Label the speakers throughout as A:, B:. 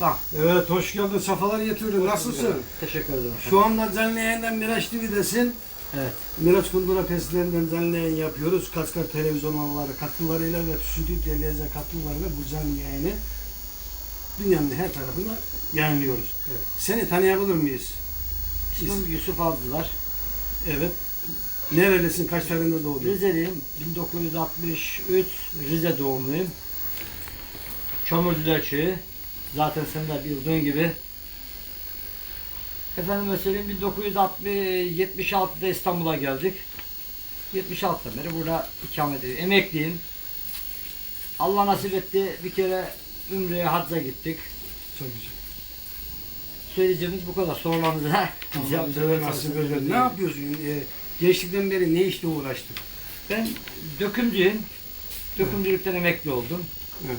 A: Tamam.
B: Evet hoş geldin. Safalar getirdin. Nasılsın?
A: Teşekkür ederim.
B: Şu anda canlı yayından Miraç TV'desin.
A: Evet.
B: Miraç Kundura testlerinden canlı yayın yapıyoruz. Kaskar televizyonları katkılarıyla ve Stüdyo Televizyon katkılarıyla bu canlı yayını dünyanın her tarafında yayınlıyoruz.
A: Evet.
B: Seni tanıyabilir miyiz?
A: İsmim Yusuf Avcılar.
B: Evet. Nerelisin? Kaç tarihinde doğdun?
A: Rizeliyim. 1963 Rize doğumluyum. Çamurcular Köyü. Zaten sen de bildiğin gibi. Efendim söyleyeyim 1976'da İstanbul'a geldik. 76'dan beri burada ikamet ediyorum. Emekliyim. Allah nasip etti bir kere Ümre'ye hacca gittik.
B: Çok güzel.
A: Söyleyeceğimiz bu kadar. Sorularınıza
B: de nasip eder. Ne yapıyorsun? Ee, gençlikten beri ne işle uğraştın?
A: Ben dökümcüyüm. Dökümcülükten emekli oldum.
B: Evet.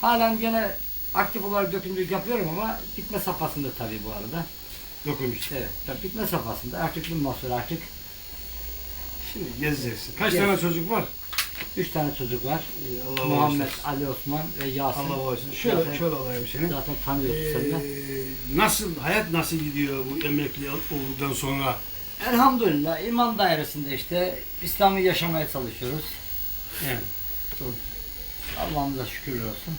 A: Halen gene aktif olarak dökümcülük yapıyorum ama bitme safhasında tabii bu arada.
B: Dokunmuş.
A: Evet, tabii bitme safhasında. Artık bundan sonra artık
B: Şimdi gezeceksin. Kaç
A: Gez.
B: tane çocuk var?
A: üç tane çocuk var.
B: Ee, Allah
A: Muhammed,
B: bağışlasın.
A: Ali Osman ve Yasin.
B: Allah bağışlasın. Şöyle,
A: Zaten-
B: şöyle alayım seni.
A: Zaten tanıyorsun sen de.
B: Ee, nasıl, hayat nasıl gidiyor bu emekli olduktan sonra?
A: Elhamdülillah iman dairesinde işte İslam'ı yaşamaya çalışıyoruz.
B: Evet.
A: Allah'ımıza şükürler olsun.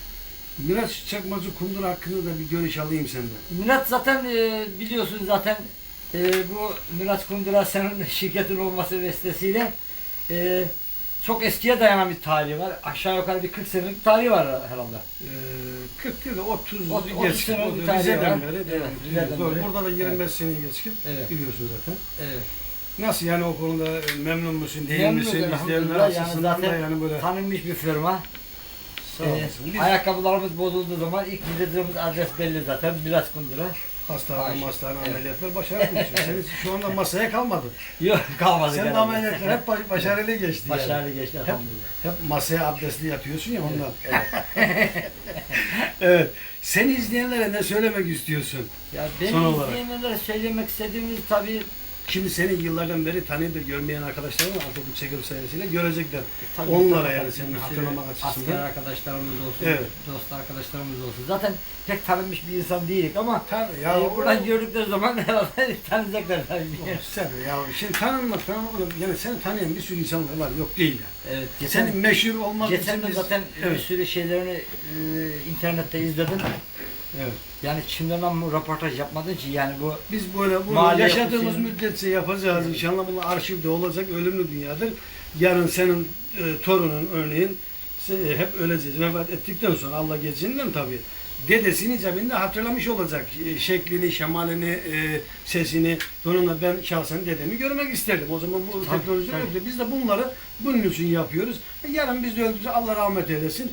B: Miraç Çakmacı Kundur hakkında da bir görüş alayım senden.
A: Murat zaten e, biliyorsun zaten e, bu Murat Kundura senin şirketin olması vesilesiyle e, çok eskiye dayanan bir tarihi var. Aşağı yukarı bir 40 senelik tarihi var herhalde.
B: Ee, 40 değil de 30
A: Ot- otuz
B: geçkin.
A: sene
B: O da
A: bir tarihi
B: Rize'den
A: var.
B: beri.
A: Evet,
B: Evet,
A: Rize'den beri.
B: Burada da 25 sene geçkin.
A: Evet.
B: Biliyorsun zaten.
A: Evet.
B: Nasıl yani o konuda memnun musun, değil
A: Memnunuz
B: misin? İzleyenler.
A: Yani
B: açısından yani böyle
A: tanınmış bir firma.
B: Sağ
A: E,
B: olasın. Biz
A: ayakkabılarımız bozulduğu zaman ilk gideceğimiz adres belli zaten. Murat Kundura.
B: hastane,
A: Ayşe.
B: hastane
A: Evet.
B: ameliyatlar başarılmışsın. Senin şu anda masaya kalmadın.
A: Yok kalmadı.
B: Senin ameliyatlar hep baş- başarılı geçti yani.
A: Başarılı geçti elhamdülillah.
B: Hep masaya abdestli yatıyorsun ya ondan.
A: Evet.
B: Evet. Sen izleyenlere ne söylemek istiyorsun?
A: Ya
B: Son
A: benim
B: olarak.
A: izleyenlere söylemek istediğimiz tabii
B: Şimdi seni yıllardan beri tanıyıp görmeyen arkadaşların artık bu çekim sayesinde görecekler.
A: Tabii
B: Onlara
A: tabii,
B: yani
A: tabii.
B: seni
A: Bir
B: hatırlamak açısından.
A: Asker arkadaşlarımız olsun,
B: Evet.
A: dost arkadaşlarımız olsun. Zaten pek tanınmış bir insan değilik ama
B: Tabii
A: ya e, buradan gördükleri zaman herhalde tanıyacaklar tabii.
B: Sen ya şimdi tanınmak tanınmak yani seni tanıyan bir sürü insanlar var yok değil yani.
A: Evet, geçen,
B: Senin meşhur olmak için
A: de
B: biz...
A: zaten bir
B: evet.
A: sürü şeylerini e, internette izledim.
B: Evet.
A: Yani Çin'den röportaj yapmadın ki yani bu
B: Biz böyle bunu
A: Mali
B: yaşadığımız
A: yapısının-
B: müddetçe yapacağız. İnşallah bunlar arşivde olacak. Ölümlü dünyadır. Yarın senin e, torunun örneğin se- hep öleceğiz. Vefat ettikten sonra Allah geçinden tabii dedesini cebinde hatırlamış olacak. E, Şeklini, şemalini, e, sesini. Onunla ben şahsen dedemi görmek isterdim. O zaman bu
A: Tabii,
B: teknoloji
A: tabii.
B: yoktu. Biz de bunları bunun için yapıyoruz. E, Yarın biz de öldükçe Allah rahmet eylesin.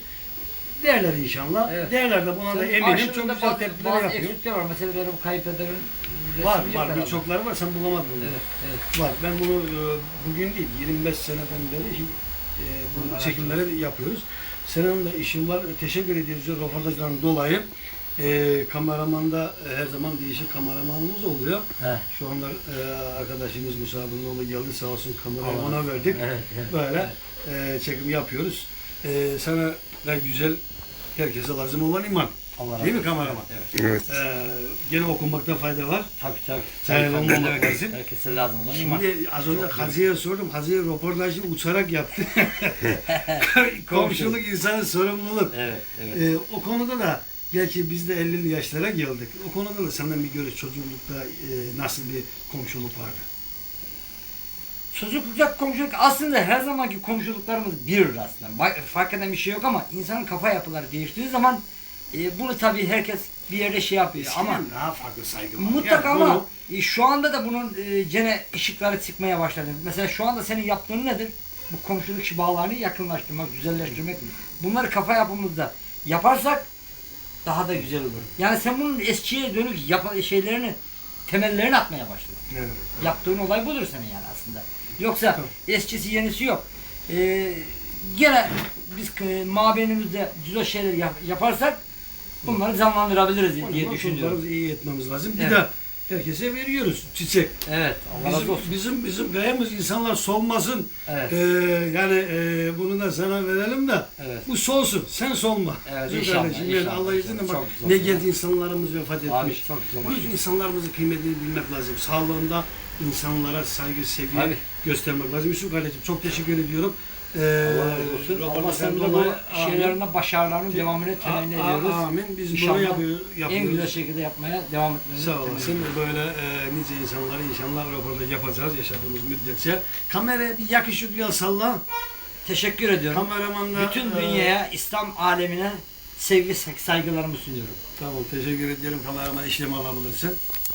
B: Derler inşallah.
A: Evet.
B: Derler de buna da eminim. Çok güzel
A: bazı,
B: tepkiler
A: bazı
B: yapıyor.
A: eksikler var. Mesela benim kayınpederin resmi
B: Var var birçokları var sen bulamadın onu.
A: Evet, evet.
B: Var. Ben bunu e, bugün değil 25 seneden beri e, bu
A: Allah
B: çekimleri yapıyoruz. Senin de işin var. Teşekkür ediyoruz röportajların dolayı. E, kameramanda e, her zaman değişik kameramanımız oluyor.
A: He.
B: Şu anda e, arkadaşımız Musa Bundoğlu geldi sağ olsun kamerayı ona verdik.
A: Evet, evet.
B: Böyle e, çekim yapıyoruz. E, sana da güzel herkese lazım olan iman.
A: Allah
B: Değil mi kameraman?
A: Evet.
C: Evet.
B: E, gene okunmakta fayda var.
A: Tabii tabii.
B: Sen
A: Tabii,
B: olmamak
A: tabii.
B: lazım.
A: Herkese lazım olan iman.
B: Şimdi az önce Hacı'ya sordum. Hacı'ya röportajı uçarak yaptı. Komşuluk insanın sorumluluk.
A: Evet, evet.
B: Ee, o konuda da gerçi biz de 50'li yaşlara geldik. O konuda da senden bir görüş çocuklukta e, nasıl bir komşuluk vardı?
A: Çocukluk komşuluk aslında her zamanki komşuluklarımız bir aslında. Fark eden bir şey yok ama insanın kafa yapıları değiştiği zaman e, bunu tabii herkes bir yerde şey yapıyor ama
B: daha farklı saygı var.
A: mutlaka
B: Yani
A: ama
B: bunu-
A: e, şu anda da bunun e, gene ışıkları çıkmaya başladı. Mesela şu anda senin yaptığın nedir? Bu komşuluk bağlarını yakınlaştırmak, güzelleştirmek. Bunları kafa yapımızda yaparsak daha da güzel olur. Yani sen bunun eskiye dönük yap şeylerini temellerini atmaya başladın.
B: Evet.
A: Yaptığın olay budur senin yani aslında. Yoksa
B: Tabii.
A: eskisi yenisi yok. Ee, gene biz e, mabenimizde güzel şeyler yap- yaparsak bunları canlandırabiliriz diye
B: zaman
A: düşünüyorum.
B: iyi etmemiz lazım. Bir
A: Evet.
B: de herkese veriyoruz çiçek.
A: Evet. Allah razı
B: Bizim,
A: olsun.
B: bizim bizim gayemiz insanlar solmasın.
A: Evet.
B: Ee, yani e, bunu da sana verelim de
A: Evet.
B: bu solsun. Sen solma.
A: Evet,
B: Bizim
A: inşallah,
B: kardeşim,
A: inşallah,
B: Allah izniyle bak ne genç insanlarımız vefat etmiş.
A: Abi çok güzel.
B: Onun için insanlarımızın kıymetini bilmek lazım. Sağlığında insanlara saygı, sevgi
A: Abi.
B: göstermek lazım. Yusuf kardeşim çok teşekkür ediyorum. Ee,
A: Allah bu
B: dolayı
A: şeylerine, başarılarının devamını temenni ediyoruz.
B: Amin. Biz bunu yapıyor,
A: En
B: yapıyoruz.
A: güzel şekilde yapmaya devam etmenizi
B: Sağ olasın. Böyle e, nice insanları inşallah röportaj yapacağız yaşadığımız müddetçe. Kameraya bir yakışıklı salla.
A: Teşekkür ediyorum.
B: Kameramanla...
A: Bütün
B: e,
A: dünyaya, İslam alemine sevgi saygılarımı sunuyorum.
B: Tamam teşekkür ederim. Kameraman işlem alabilirsin.